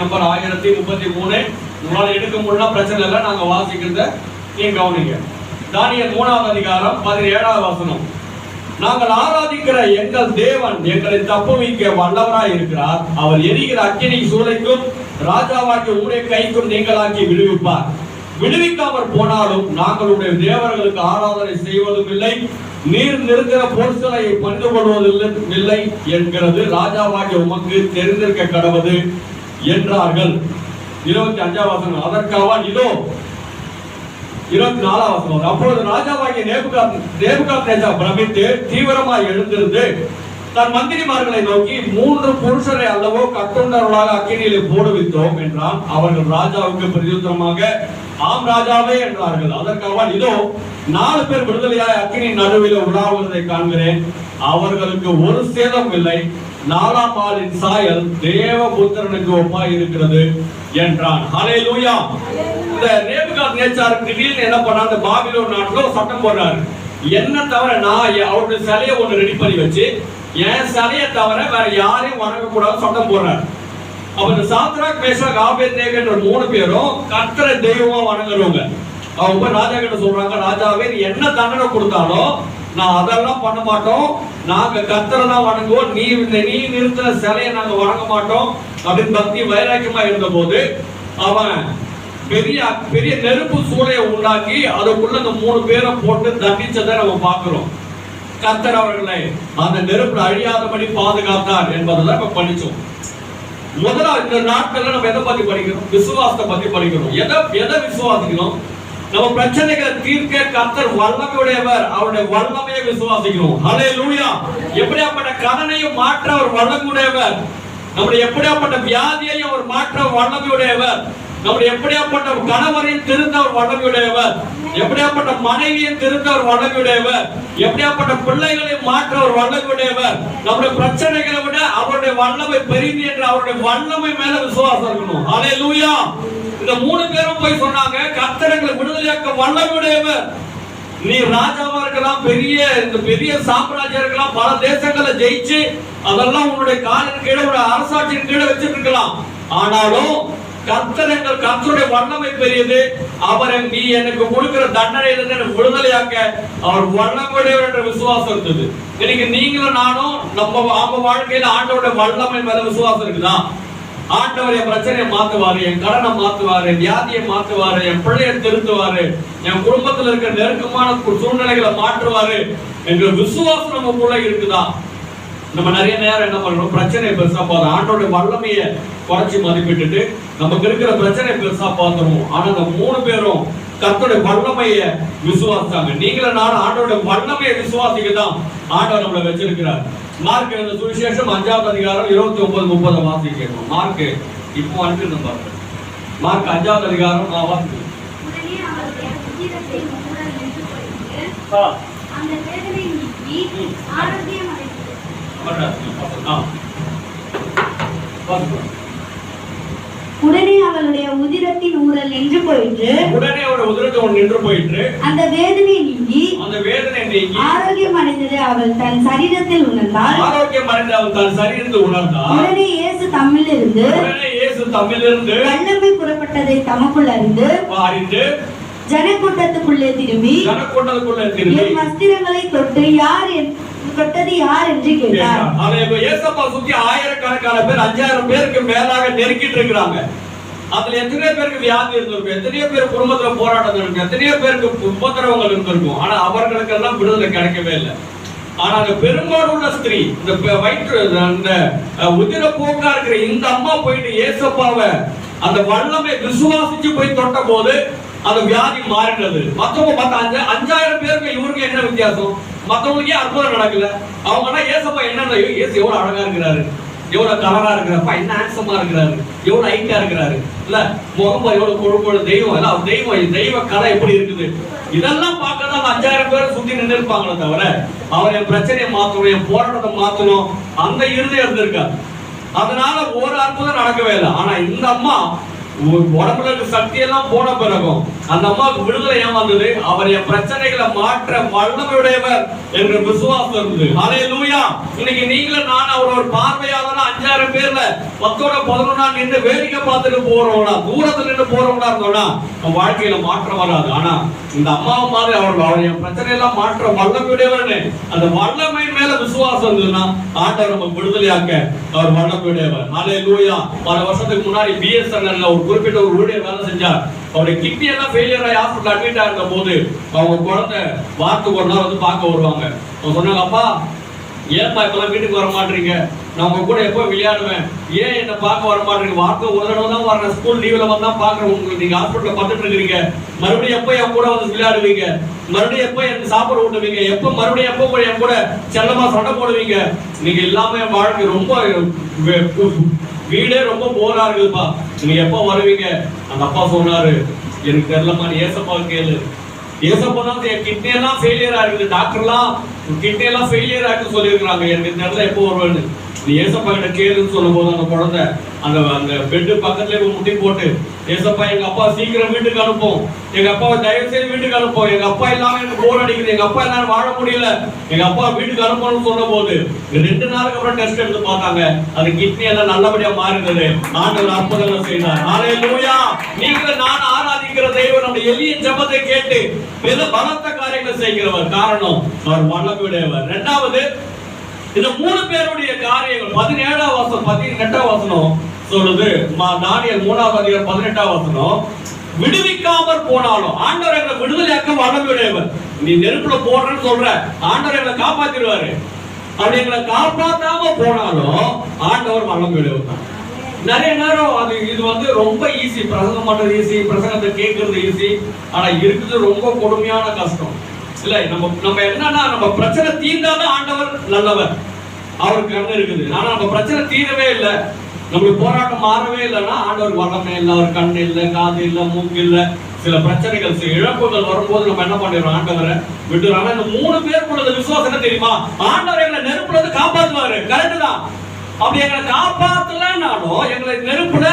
Number ஆயிரத்தி முப்பத்தி மூணு. உங்களால் எடுக்க முடியல பிரச்சனை இல்லை. நாங்கள் வாசிக்கிறத நீங்க கவனிங்க. தானியல் மூணாவது அதிகாரம் பதினேழாவது வசனம். நாங்கள் ஆராதிக்கிற எங்கள் தேவன் எங்களை தப்புவிக்க வல்லவராய் இருக்கிறார். அவர் எரிகிற அக்கினி சூளைக்கும் ராஜாவாக்கி உடைய கைக்கும் நீங்களாக்கி விடுவிப்பார். விடுவிக்காமல் போனாலும் நாங்களுடைய தேவர்களுக்கு ஆராதனை செய்வதும் இல்லை. நீர் நிறுத்தின பொருட்களை பணிந்து கொள்வதில்லை இல்லை என்கிறது ராஜாவாகிய உமக்கு தெரிந்திருக்க கடவுது. என்றார்கள் இருபத்தி அஞ்சாம் வசனம் அதற்காக இதோ இருபத்தி நாலாம் வசனம். அப்பொழுது ராஜாவாகிய நேபுகாத் நேபுகாத் நேஜா பிரமித்து தீவிரமாய் எழுந்திருந்து தன் மந்திரிமார்களை நோக்கி மூன்று புருஷரை அல்லவோ கட்டுண்டவர்களாக அக்கினியிலே போடுவித்தோம் என்றான். அவர்கள் ராஜாவுக்கு பிரதியுத்தரமாக ஆம் ராஜாவே என்றார்கள். அதற்காக இதோ நாலு பேர் விடுதலையாய் அக்கினி நடுவில் உலாவுவதை காண்கிறேன். அவர்களுக்கு ஒரு சேதம் இல்லை. நாலாம் ஆளின் சாயல் தேவபுத்திரனுக்கு ஒப்பா இருக்கிறது என்றான். ஹalleluya. இந்த நேபுகாத் நேச்சார் திடீர்னு என்ன பண்ணா அந்த பாபிலோன் நாட்டுல ஒரு சட்டம் போடுறாரு. என்ன தவிர நான் அவருடைய சிலையை ஒன்று ரெடி பண்ணி வச்சு என் சிலையை தவிர வேற யாரையும் வணங்கக்கூடாது சட்டம் போடுறாரு. அப்ப இந்த சாத்ராக் மேஷாக் ஆபேத்நேகன்ற மூணு பேரும் கத்திர தெய்வமா வணங்குறவங்க. அவங்க ராஜா கிட்ட சொல்றாங்க ராஜாவே நீ என்ன தண்டனை கொடுத்தாலும் நான் அதெல்லாம் பண்ண மாட்டோம். நாங்க கத்தரை தான் வணங்குவோம். நீ இந்த நீ நிறுத்தின சிலையை நாங்க வணங்க மாட்டோம் அப்படின்னு பக்தி வைராக்கியமா இருந்த போது அவன் பெரிய பெரிய நெருப்பு சூளையை உண்டாக்கி அதுக்குள்ள இந்த மூணு பேரை போட்டு தண்டிச்சதை நம்ம பார்க்கிறோம். கத்தர் அவர்களை அந்த நெருப்புல அழியாதபடி பாதுகாத்தார் என்பதை தான் இப்ப படிச்சோம். முதல்ல இந்த நாட்கள்ல நம்ம எதை பத்தி படிக்கிறோம் விசுவாசத்தை பத்தி படிக்கிறோம் எதை எதை விசுவாசிக்கணும்? நம்ம பிரச்சனைகளை தீர்க்க கர்த்தர் வல்லமையுடையவர். அவருடைய வல்லமையை விசுவாசிக்கிறோம். ஹலே லூயா எப்படியாப்பட்ட கடனையும் மாற்ற அவர் வல்லமையுடையவர். நம்முடைய எப்படியாப்பட்ட வியாதியையும் அவர் மாற்ற வல்லமையுடையவர். நம்முடைய எப்படியாப்பட்ட கணவரையும் திருந்த அவர் வல்லமையுடையவர். எப்படியாப்பட்ட மனைவியும் திருந்த அவர் வல்லமையுடையவர். எப்படியாப்பட்ட பிள்ளைகளையும் மாற்ற ஒரு வல்லமையுடையவர். நம்முடைய பிரச்சனைகளை விட அவருடைய வல்லமை பெரியது என்று அவருடைய வல்லமை மேல விசுவாசம் இருக்கணும். ஹலே லூயா இந்த மூணு பேரும் போய் சொன்னாங்க கத்தரங்களை விடுதலையாக்க வல்லமையுடையவர் நீ ராஜாவா இருக்கலாம் பெரிய இந்த பெரிய சாம்ராஜ்யம் இருக்கலாம் பல தேசங்களை ஜெயிச்சு அதெல்லாம் உன்னுடைய காலின் கீழே உன்னுடைய அரசாட்சியின் கீழே வச்சிருக்கலாம் ஆனாலும் கர்த்தர் எங்கள் கர்த்தருடைய வல்லமை பெரியது. அவரை நீ எனக்கு கொடுக்கிற தண்டனையிலிருந்து எனக்கு விடுதலையாக்க அவர் வல்லமுடையவர் என்ற விசுவாசம் இருந்தது இன்னைக்கு நீங்களும் நானும் நம்ம நம்ம வாழ்க்கையில ஆண்டோட வல்லமை மேல விசுவாசம் இருக்குதான் ஆண்டவர் என் பிரச்சனையை மாத்துவாரு என் கடனை மாத்துவாரு என் வியாதியை மாத்துவாரு என் பிள்ளையை திருத்துவாரு என் குடும்பத்துல இருக்கிற நெருக்கமான சூழ்நிலைகளை மாற்றுவாரு என்ற விசுவாசம் நமக்குள்ள இருக்குதா? நம்ம நிறைய நேரம் என்ன பண்றோம்? பிரச்சனை பெருசா பார்த்தோம் ஆண்டோட வல்லமையை குறைச்சி மதிப்பிட்டுட்டு நமக்கு இருக்கிற பிரச்சனை பெருசா பார்த்துருவோம். ஆனா அந்த மூணு பேரும் கத்தோட வல்லமையை விசுவாசித்தாங்க நீங்களும் நானும் ஆண்டோட வல்லமையை விசுவாசிக்க தான் ஆண்டவர் நம்மளை வச்சிருக்கிறார். மார்க் இந்த சுவிசேஷம் அஞ்சாவது அதிகாரம் இருபத்தி ஒன்பது முப்பது வாசிக்கணும் மார்க் இப்போ அனுப்பியிருந்தோம் பாருங்க. மார்க் அஞ்சாவது அதிகாரம் நான் வாசிக்கிறேன் உடனே அவருடைய போயிற்று. அவளுடைய உதிரத்தின் ஊரல் நின்று போயிற்று. உடனே ஒரு உதிரத்தை ஒன்று நின்று போயிட்டு அந்த வேதனை நீங்கி அந்த வேதனை நீங்கி ஆரோக்கியம் அடைந்தது அவள் தன் சரீரத்தில் உணர்ந்தாள். ஆரோக்கியம் அடைந்த அவன் தன் சரீரத்தை உணர்ந்தார் உடனே இயேசு தம்மிலிருந்து உடனே இயேசு தமிழிலிருந்து வல்லமை புறப்பட்டதை தமக்குள் அறிந்து அறிந்து ஜனக்கூட்டத்துக்குள்ளே திரும்பி ஜனக்கூட்டத்துக்குள்ள திரும்பி என் வஸ்திரங்களை தொட்டு யார் தொட்டது யார் என்று கேட்டார். இப்ப ஏசப்பா சுத்தி ஆயிரக்கணக்கான பேர் அஞ்சாயிரம் பேருக்கு மேலாக நெருக்கிட்டு இருக்கிறாங்க. அதுல எத்தனையோ பேருக்கு வியாதி இருந்திருக்கும் எத்தனையோ பேர் குடும்பத்துல போராட்டம் இருக்கும் எத்தனையோ பேருக்கு உபத்திரவங்கள் இருந்திருக்கும். ஆனா அவர்களுக்கெல்லாம் விடுதலை கிடைக்கவே இல்லை. ஆனா அந்த பெரும்பாலுள்ள ஸ்திரீ இந்த வயிற்று அந்த உதிர போக்கா இருக்கிற இந்த அம்மா போயிட்டு ஏசப்பாவை அந்த வல்லமை விசுவாசிச்சு போய் தொட்ட போது அந்த வியாதி மாறினது. மத்தவங்க பார்த்தா அஞ்சு அஞ்சாயிரம் பேருக்கு இவருக்கு என்ன வித்தியாசம்? மத்தவங்களுக்கே அற்புதம் நடக்கல? அவங்க ஏசப்பா என்ன ஏசு எவ்வளவு அழகா இருக்கிறாரு. எவ்வளவு கலரா இருக்கிறப்பா என்ன ஹேண்ட்ஸமா இருக்கிறாரு எவ்வளவு ஹைட்டா இருக்கிறாரு இல்ல முகமா எவ்வளோ எவ்வளவு கொழுப்போட தெய்வம் இல்ல அவர் தெய்வம் தெய்வ கலை எப்படி இருக்குது? இதெல்லாம் பார்க்க தான் அஞ்சாயிரம் பேர் சுத்தி நின்று இருப்பாங்களே தவிர அவர் என் பிரச்சனையை மாத்தணும் என் போராட்டத்தை மாத்தணும் அந்த இறுதி இருந்திருக்காரு. அதனால ஒரு அற்புதம் நடக்கவே இல்லை. ஆனா இந்த அம்மா உடம்புல இருக்க சக்தியெல்லாம் போன பிறகும் அந்த அம்மாவுக்கு விடுதலை ஏமாந்தது. வந்தது அவர் என் பிரச்சனைகளை மாற்ற வல்லமையுடையவர் என்ற விசுவாசம் இருந்தது. ஹலே லூயா இன்னைக்கு நீங்களும் நான் அவர் ஒரு பார்வையாளர் அஞ்சாயிரம் பேர்ல பத்தோட பதினொன்னா நின்று வேடிக்கை பார்த்துட்டு போறவங்களா தூரத்துல நின்று போறவங்களா இருந்தோம்னா நம்ம வாழ்க்கையில மாற்றம் வராது. ஆனா இந்த அம்மாவை மாதிரி அவர் அவர் பிரச்சனை எல்லாம் மாற்ற வல்லமையுடையவர்னு அந்த வல்லமை மேல விசுவாசம் இருந்ததுன்னா ஆண்டவர் நம்ம விடுதலையாக்க அவர் வல்லமையுடையவர். ஹலே லூயா பல வருஷத்துக்கு முன்னாடி பிஎஸ்என்எல்ல ஒரு குறிப்பிட்ட ஒரு ஊழியர் வேலை செஞ்சார். அவருடைய கிட்னி எல்லாம் ஃபெயிலியராக ஹாஸ்பிட்டல் அட்மிட் ஆகிற போது அவங்க குழந்தை வாரத்துக்கு ஒரு நாள் வந்து பார்க்க வருவாங்க. அவங்க சொன்னாங்க அப்பா ஏன்ப்பா இப்பெல்லாம் வீட்டுக்கு வர மாட்டீங்க? நான் உங்க கூட எப்போ விளையாடுவேன்? ஏன் என்ன பார்க்க வர மாட்டீங்க? வார்த்தை ஒரு தடவை தான் வரேன் ஸ்கூல் லீவ்ல வந்தா பாக்குறேன் உங்களுக்கு. நீங்க ஹாஸ்பிட்டலில் பார்த்துட்டு இருக்கீங்க மறுபடியும் எப்போ என் கூட வந்து விளையாடுவீங்க? மறுபடியும் எப்போ எனக்கு சாப்பாடு ஊட்டுவீங்க? எப்போ மறுபடியும் எப்போ கூட என் கூட செல்லமா சண்டை போடுவீங்க? நீங்க இல்லாம என் வாழ்க்கை ரொம்ப வீடே ரொம்ப போரா இருக்குதுப்பா. நீங்க எப்போ வருவீங்க? அந்த அப்பா சொன்னாரு எனக்கு தெரியலமா ஏசப்பாவை ஏசப்பா கேளு. ஏசப்பா தான் என் கிட்னி எல்லாம் ஃபெயிலியர் இருக்குது டாக்டர்லாம் கிட்னி எல்லாம் ஃபெயிலியர் ஆகுன்னு சொல்லியிருக்கிறாங்க. எனக்கு தெரியல எப்போ வருவேன்னு. நீ ஏசப்பா கிட்ட கேளுன்னு சொல்லும்போது அந்த குழந்தை அந்த அந்த பெட்டு பக்கத்துல ஒரு முட்டி போட்டு ஏசப்பா எங்க அப்பா சீக்கிரம் வீட்டுக்கு அனுப்பும். எங்க அப்பாவை தயவு செய்து வீட்டுக்கு அனுப்போம் எங்க அப்பா இல்லாம எனக்கு போர் அடிக்குது. எங்க அப்பா என்னால வாழ முடியல. எங்க அப்பா வீட்டுக்கு அனுப்பணும்னு சொன்ன போது ரெண்டு நாளுக்கு அப்புறம் டெஸ்ட் எடுத்து பார்த்தாங்க. அது கிட்னி எல்லாம் நல்லபடியா மாறினது. ஆண்டவர் அற்புதங்கள் செய்தார். ஹalleluya நீங்களும் நான் ஆராதிக்கிற தெய்வம் நம்முடைய எளிய ஜபத்தை கேட்டு மிக பலத்த காரியங்களை செய்கிறவர். காரணம் அவர் வல்லமையுடையவர். இரண்டாவது இந்த மூணு பேருடைய காரியங்கள் பதினேழாம் வருஷம் பதினெட்டாம் வசனம் சொல்லுது. தானியல் மூணாவது அதிகாரம் பதினெட்டாம் வசனம். விடுவிக்காமற் போனாலும் ஆண்டவர் எங்களை விடுதலையாக்க வல்லமையுடையவர். நீ நெருப்புல போடுறேன்னு சொல்ற ஆண்டவர் எங்களை காப்பாத்திடுவாரு. அப்படி எங்களை காப்பாத்தாம போனாலும் ஆண்டவர் வல்லமையுடையவர் தான். நிறைய நேரம் அது இது வந்து ரொம்ப ஈஸி பிரசங்கம் பண்றது ஈஸி பிரசங்கத்தை கேட்கறது ஈஸி ஆனா இருக்குது ரொம்ப கொடுமையான கஷ்டம். இல்ல நம்ம நம்ம என்னன்னா நம்ம பிரச்சனை தீர்ந்தாதான் ஆண்டவர் நல்லவர். அவருக்கு கண்ணு இருக்குது. ஆனா நம்ம பிரச்சனை தீரவே இல்லை. நம்மளுக்கு போராட்டம் மாறவே இல்லைன்னா ஆண்டவர் வல்லமை இல்லை அவர் கண் இல்லை காது இல்லை மூக்கு இல்லை. சில பிரச்சனைகள் சில இழப்புகள் வரும்போது நம்ம என்ன பண்ணிடுறோம்? ஆண்டவரை விட்டுறோம் ஆனா இந்த மூணு பேருக்குள்ள விசுவாசம் என்ன தெரியுமா? ஆண்டவர் எங்களை நெருப்புல இருந்து காப்பாத்துவாரு. தான். அப்படி எங்களை காப்பாத்தலனாலும் எங்களை நெருப்புல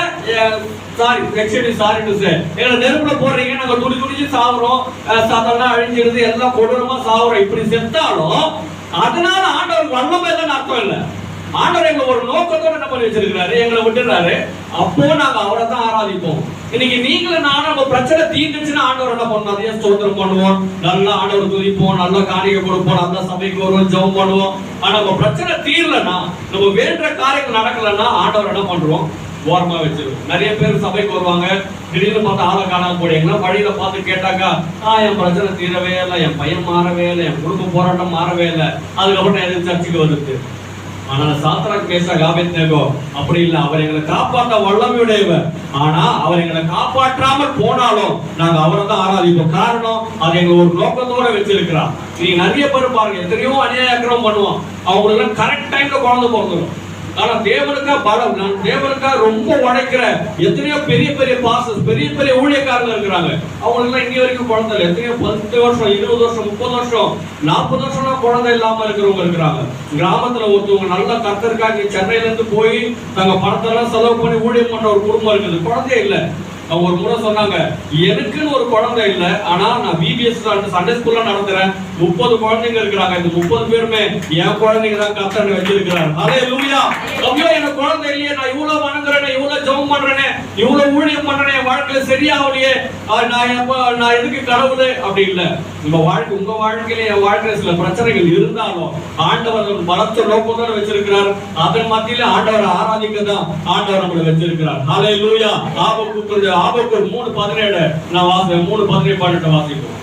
சாரி எக்ஸ்கூடி சாரி டு சே எங்களை நெருப்புல போடுறீங்க நாங்க துடி துடிச்சு சாவுறோம். சதெல்லாம் அழிஞ்சிருது எல்லாம் கொடூரமா சாவுறோம். இப்படி செத்தாலும் அதனால ஆண்டவர் வல்லமை இல்லைன்னு அர்த்தம் இல்லை. ஆண்டவர் எங்களை ஒரு நோக்கத்தோட என்ன பண்ணி வச்சிருக்கிறாரு? எங்களை விட்டுறாரு. அப்போ நாங்க அவரை தான் ஆராதிப்போம். இன்னைக்கு நீங்களும் நானும் நம்ம பிரச்சனை தீர்ந்துச்சுன்னா ஆண்டவர் என்ன பண்ணணும் அதே ஸ்தோத்திரம் பண்ணுவோம். நல்லா ஆண்டவர் துதிப்போம் நல்ல காரியம் கொடுப்போம் நல்ல சபைக்கு வருவோம் ஜெபம் பண்ணுவோம். ஆனா நம்ம பிரச்சனை தீரலன்னா நம்ம வேண்ட காரியங்கள் நடக்கலன்னா ஆண்டவர் என்ன பண்றோம் ஓரமா வச்சிருவோம். நிறைய பேர் சபைக்கு வருவாங்க. திடீர்னு பார்த்து ஆளை காணாம போடுங்க வழியில பார்த்து கேட்டாக்கா ஆ என் பிரச்சனை தீரவே இல்லை என் பையன் மாறவே இல்லை என் குடும்ப போராட்டம் மாறவே இல்லை. அதுக்கப்புறம் நான் எதுக்கு சர்ச்சுக்கு வந்துட்டு ஆனால் சாத்ராக் மேஷாக் ஆபேத்நேகோ அப்படி இல்லை. அவர் எங்களை காப்பாற்ற வல்லமையுடையவர். ஆனா அவர் எங்களை காப்பாற்றாமல் போனாலும் நாங்க அவரை தான் ஆராதிப்போம். காரணம் அது எங்க ஒரு நோக்கத்தோட வச்சிருக்கிறார். நீங்க நிறைய பேர் பாருங்க எத்தனையோ அநியாய பண்ணுவோம் அவங்களுக்கு கரெக்ட் டைம்ல குழந்தை பிறந்துடும் ஆனா தேவனுக்கா பலம். நான் தேவனுக்கா ரொம்ப உழைக்கிற எத்தனையோ பெரிய பெரிய பாசஸ் பெரிய பெரிய ஊழியக்காரங்க இருக்கிறாங்க. அவங்களுக்கு இன்னி வரைக்கும் குழந்தை இல்லை. எத்தனையோ பத்து வருஷம் இருபது வருஷம் முப்பது வருஷம் நாற்பது வருஷம் குழந்தை இல்லாம இருக்கிறவங்க இருக்கிறாங்க. கிராமத்துல ஒருத்தவங்க நல்லா கத்திருக்காங்க சென்னையில இருந்து போய் தங்க பணத்தெல்லாம் செலவு பண்ணி ஊழியம் பண்ற ஒரு குடும்பம் இருக்குது. குழந்தையே இல்லை. அவங்க ஒரு முறை சொன்னாங்க எனக்குன்னு ஒரு குழந்தை இல்லை ஆனா நான் பிபிஎஸ் சண்டே ஸ்கூல்ல நடத்துறேன். முப்பது குழந்தைங்க இருக்கிறாங்க. இந்த முப்பது பேருமே என் குழந்தைங்க தான் கத்தனை வச்சிருக்கிறாரு. அதே லூயா ஐயோ எனக்கு குழந்தை இல்லையே. நான் இவ்வளவு வணங்குறேன் இவ்வளவு ஜெபம் பண்றேனே இவ்வளவு ஊழியம் பண்றேன் என் வாழ்க்கையில சரியாகலையே. நான் எப்ப நான் எதுக்கு கடவுளே? அப்படி இல்ல. உங்க வாழ்க்கை உங்க வாழ்க்கையில என் வாழ்க்கையில சில பிரச்சனைகள் இருந்தாலும் ஆண்டவர் பலத்த நோக்கத்தோட வச்சிருக்கிறார். அதன் மத்தியில ஆண்டவரை ஆராதிக்க தான் ஆண்டவர் நம்மளை வச்சிருக்கிறார். ஹலே லூயா ஆபக்கு ஆபக்கு மூணு பதினேழு. நான் வாசிப்பேன் மூணு பதினேழு பாட்டு வாசிப்போம்.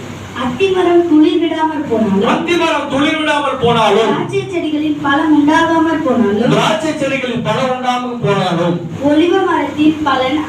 அத்திமரம் துளிர் விடாமற் போனாலும் அத்திமரம் துளிர் விடாமல் போனாலும் திராட்சை செடிகளில் பழம் உண்டாகாமற் போனாலும் திராட்சை செடிகளில் பழம் உண்டாமல் போனாலும் ஒலிவ மரத்தின் பலன்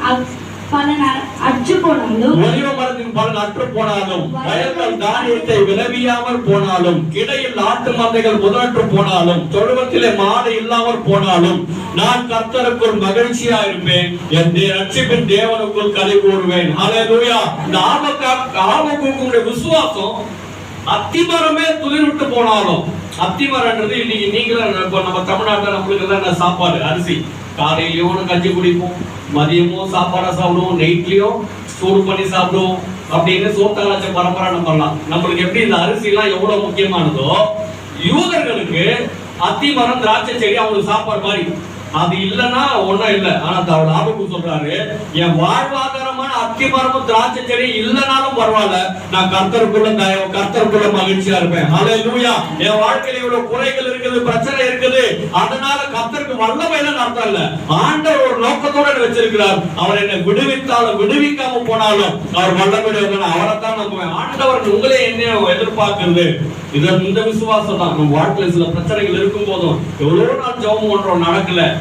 பலன் அற்று போனாலும் ஒலிவ மரத்தின் பலன் அற்று போனாலும் வயல்கள் தானியத்தை விளவியாமல் போனாலும் இடையில் ஆட்டு மந்தைகள் முதலற்று போனாலும் தொழுவத்திலே மாடு இல்லாமல் போனாலும் நான் கர்த்தருக்குள் மகிழ்ச்சியா இருப்பேன். என் தே- ரட்சிப்பின் தேவனுக்குள் கதை கூறுவேன். ஹalleluya இந்த ஆபக்கா ஆபக்குடைய விசுவாசம் அத்திமரமே துளிர் விட்டு போனாலும் அத்திமரம்ன்றது இன்னைக்கு நீங்களும் இப்போ நம்ம தமிழ்நாட்டுல நம்மளுக்கு எல்லாம் சாப்பாடு? அரிசி. காலையிலயும் ஒன்று கஞ்சி குடிப்போம் மதியமும் சாப்பாடாக சாப்பிடுவோம் நைட்லேயும் சூடு பண்ணி சாப்பிடுவோம் அப்படின்னு சோத்தாளாச்ச பரம்பரை நம்பலாம் நம்மளுக்கு எப்படி இந்த அரிசிலாம் எவ்வளோ முக்கியமானதோ யூதர்களுக்கு அத்தி மரம் திராட்சை செடி அவங்களுக்கு சாப்பாடு மாதிரி. அது இல்லைன்னா ஒன்றும் இல்லை. ஆனால் அவர் ஆபத்து சொல்றாரு என் வாழ்வாதாரமான அத்தி மரமும் திராட்சை செடி இல்லைனாலும் பரவாயில்ல. நான் கர்த்தருக்குள்ள தயவு கர்த்தருக்குள்ள மகிழ்ச்சியா இருப்பேன். ஹalleluya என் வாழ்க்கையில இவ்வளவு குறைகள் இருக்குது பிரச்சனை இருக்குது. அதனால கர்த்தருக்கு வல்லமையில அர்த்தம் இல்ல. ஆண்டவர் ஒரு நோக்கத்தோட வச்சிருக்கிறார். அவர் என்னை விடுவித்தாலும் விடுவிக்காம போனாலும் அவர் வல்லமையுடைய அவரை தான் நம்புவேன். ஆண்டவர் உங்களே என்ன எதிர்பார்க்கிறது. இது இந்த விசுவாசம் தான். நம்ம வாழ்க்கையில சில பிரச்சனைகள் இருக்கும் போதும் எவ்வளவு நாள் ஜெபம் பண்றோம் நடக்கல.